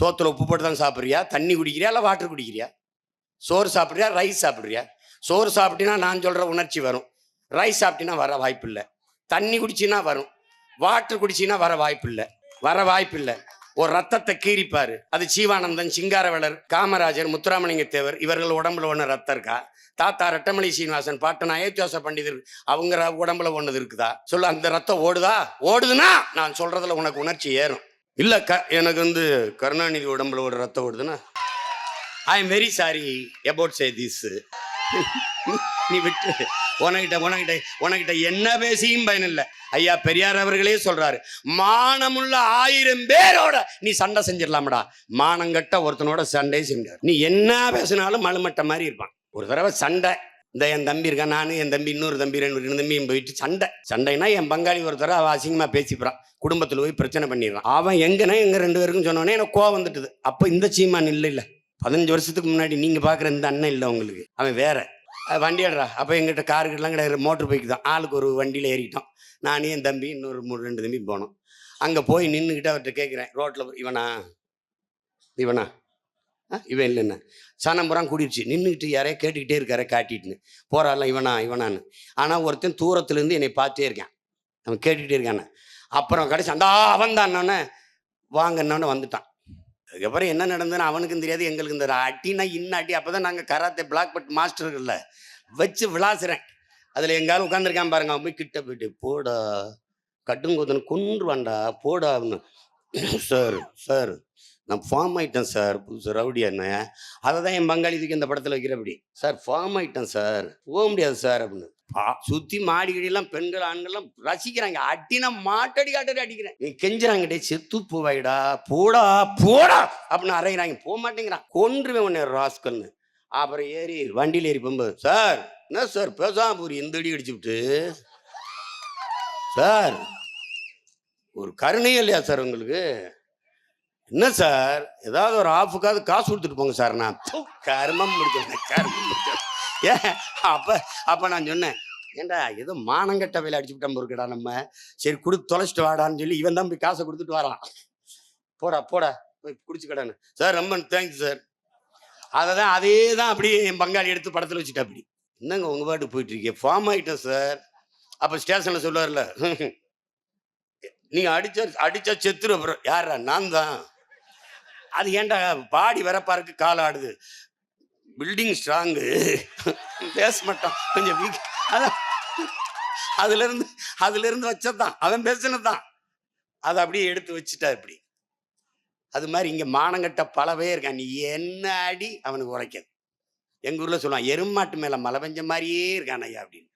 சோற்றுல உப்பு போட்டு தான் சாப்பிட்றியா? தண்ணி குடிக்கிறியா? இல்லை வாட்டர் குடிக்கிறியா? சோறு சாப்பிட்றியா? ரைஸ் சாப்பிட்றியா? சோறு சாப்பிட்டீங்கன்னா நான் சொல்கிற உணர்ச்சி வரும். ரைஸ் சாப்பிட்டீங்கன்னா வர வாய்ப்பு இல்லை. தண்ணி குடிச்சின்னா வரும். வாட்டர் குடிச்சின்னா வர வாய்ப்பு இல்லை. வர வாய்ப்பு இல்லை. ஒரு ரத்தத்தை கீறிப்பார். அது சீவானந்தன் சிங்காரவேலர் காமராஜர் முத்துராமலிங்க தேவர் இவர்கள் உடம்புல ஒன்று ரத்தம் இருக்கா? தாத்தா ரெட்டமலை சீனிவாசன் பாட்டன் அயோத்தியாச பண்டிதர் அவங்க உடம்புல ஒன்று இருக்குதா? சொல்லு அந்த ரத்தம் ஓடுதா? ஓடுதுன்னா நான் சொல்றதுல உனக்கு உணர்ச்சி ஏறும். இல்லை க எனக்கு வந்து கருணாநிதி உடம்புல ஒரு ரத்தம் ஓடுதுன்னா I am very sorry about say this நீ விட்டு உனகிட்ட உனகிட்ட உனகிட்ட என்ன பேசியும் பயனில்லை ஐயா பெரியார் அவர்களே சொல்றாரு மானமுள்ள ஆயிரம் பேரோட நீ சண்டை செஞ்சிடலாமடா. மானங்கட்ட ஒருத்தனோட சண்டை செஞ்சார் நீ என்ன பேசினாலும் மலுமட்ட மாதிரி இருப்பான். ஒரு தடவை சண்டை இந்த என் தம்பி இருக்கான் நான் என் தம்பி இன்னொரு தம்பி ரெண்டு ரெண்டு தம்பியும் போயிட்டு சண்டை. சண்டைனா என் பங்காளி ஒருத்தர் அவன் அசிங்கமாக பேசிக்கிறான். குடும்பத்தில் போய் பிரச்சனை பண்ணிடுறான். அவன் எங்கன்னா எங்கள் ரெண்டு பேருக்கும் சொன்னோன்னே எனக்கு கோவம் வந்துட்டுது. அப்போ இந்த சீமான் இல்லை இல்லை. பதினஞ்சு வருஷத்துக்கு முன்னாடி நீங்கள் பார்க்குற இந்த அண்ணன் இல்லை உங்களுக்கு அவன் வேற. வண்டியாடுறா அப்போ எங்கிட்ட காருக்கெல்லாம் கிடையாது. மோட்டர் பைக் தான். ஆளுக்கு ஒரு வண்டியில் ஏறிட்டோம் நானே என் தம்பி இன்னொரு மூணு ரெண்டு தம்பி போனோம். அங்கே போய் நின்றுக்கிட்டு அவர்கிட்ட கேட்குறேன் ரோட்டில் இவனா? இவனா? இவன் இல்லைண்ணா சனம்புறம் கூடிடுச்சு நின்றுக்கிட்டு யாரையோ கேட்டுக்கிட்டே இருக்காரு காட்டிட்டுன்னு. போறாள் இவனா இவனான்னு. ஆனால் ஒருத்தன் தூரத்துலேருந்து என்னை பார்த்தே இருக்கான். அவன் கேட்டுக்கிட்டே இருக்கானே அப்புறம் கடைசி அந்த அவன் தான் வாங்கன்னு வந்துட்டான். அதுக்கப்புறம் என்ன நடந்ததுன்னு அவனுக்கும் தெரியாது எங்களுக்கும் தெரியாது. அட்டினா இன்ன அடி அப்போ தான் நாங்கள் கராத்தே பிளாக் பட் மாஸ்டர்கள்ல வச்சு விளாசுறேன். அதில் எங்காலும் உட்காந்துருக்கான் பாருங்க அவன் போய் கிட்ட போயிட்டு போடா கட்டுங்கோதன் கொன்றுவான்டா போடா அப்படின்னு சார் சார். நான் ஃபார்ம் ஆயிட்டேன் சார் புதுசு ரவுடி அண்ணன் அதை தான் என் பங்காளி இதுக்கு இந்த படத்தில் வைக்கிறபடி. சார் ஃபார்ம் ஆயிட்டேன் சார் போக முடியாது சார் அப்படின்னு. பா- சுத்தி மாடி கடியெல்லாம் பெண்கள் ஆண்கள்லாம் ரசிக்கிறாங்க. அட்டினா மாட்டடி காட்டடி அடிக்கிறேன். நீ கெஞ்சுறாங்க டே செத்து போவாயிடா. போடா போடா அப்படின்னு அரைகிறாங்க போக மாட்டேங்கிறான். கொன்றுவேன் உன்னை ராஸ்கல்னு. அப்புறம் ஏறி வண்டியில் ஏறி போகும்போது சார் என்ன சார் பேசாம ஒரு எந்த அடி அடிச்சு விட்டு. சார் ஒரு கருணையே இல்லையா சார் உங்களுக்கு? என்ன சார்? ஏதாவது ஒரு ஆஃபுக்காவது காசு கொடுத்துட்டு போங்க சார். நான் கர்மம் முடிக்கிறேன் கர்மம் முடிக்கிறேன் ஏன் அப்போ அப்போ நான் சொன்னேன் ஏண்டா ஏதோ மானங்கட்ட வேலை அடிச்சு விட்டோம் இருக்கடா நம்ம. சரி கொடுத்து தொலைச்சிட்டு வாடான்னு சொல்லி இவன் தான் போய் காசை கொடுத்துட்டு வரான். போடா போடா போய் குடிச்சுக்கடான்னு சார் ரொம்ப தேங்க்ஸ் சார். அதை தான் அதே தான் அப்படியே என் பங்காளி எடுத்து படத்தில் வச்சுட்டா அப்படி. என்னங்க உங்கள் பாட்டு போயிட்டு இருக்கீங்க ஃபார்ம் ஆகிட்டேன் சார். அப்போ ஸ்டேஷனில் சொல்லுவார்ல நீங்கள் அடிச்சா அடிச்சா செத்துரு அப்புறம். யாரா நான் தான். அது ஏன்டா பாடி வரப்பாருக்கு கால் ஆடுது. பில்டிங் ஸ்ட்ராங்கு பேச மாட்டான் கொஞ்சம் வீக் அதான். அதுல இருந்து அதுல இருந்து வச்சதான் அவன் பேசினதான் அதை அப்படியே எடுத்து வச்சுட்டா இப்படி. அது மாதிரி இங்க மானங்கட்ட பலவே இருக்கான் நீ என்ன அடி? அவனுக்கு உரைக்காது எங்க ஊர்ல சொல்லுவான் எருமாட்டு மேல மலை பெஞ்ச மாதிரியே இருக்கான் ஐயா அப்படின்னு.